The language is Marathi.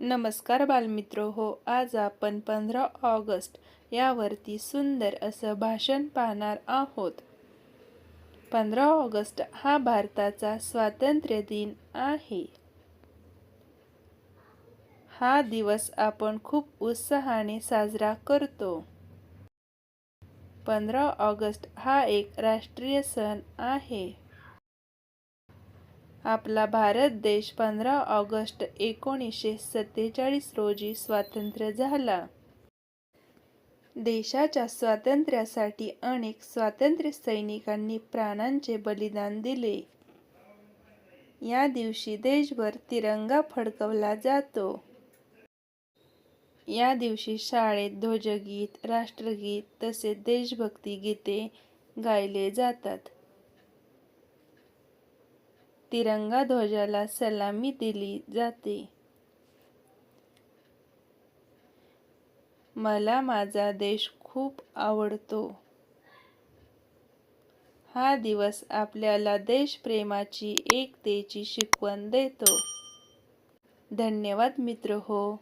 नमस्कार बालमित्र हो आज आपण पंधरा ऑगस्ट यावरती सुंदर असं भाषण पाहणार आहोत. पंधरा ऑगस्ट हा भारताचा स्वातंत्र्य दिन आहे. हा दिवस आपण खूप उत्साहाने साजरा करतो. पंधरा ऑगस्ट हा एक राष्ट्रीय सण आहे. आपला भारत देश पंधरा ऑगस्ट एकोणीसशे सत्तेचाळीस रोजी स्वातंत्र्य झाला. देशाच्या स्वातंत्र्यासाठी अनेक स्वातंत्र्य सैनिकांनी प्राणांचे बलिदान दिले. या दिवशी देशभर तिरंगा फडकवला जातो. या दिवशी शाळेत ध्वजगीत राष्ट्रगीत तसेच देशभक्ती गीते गायले जातात. तिरंगा ध्वजाला सलामी दिली जाते. मला माझा देश खूप आवडतो. हा दिवस आपल्याला देशप्रेमाची एकतेची शिकवण देतो. धन्यवाद मित्र हो.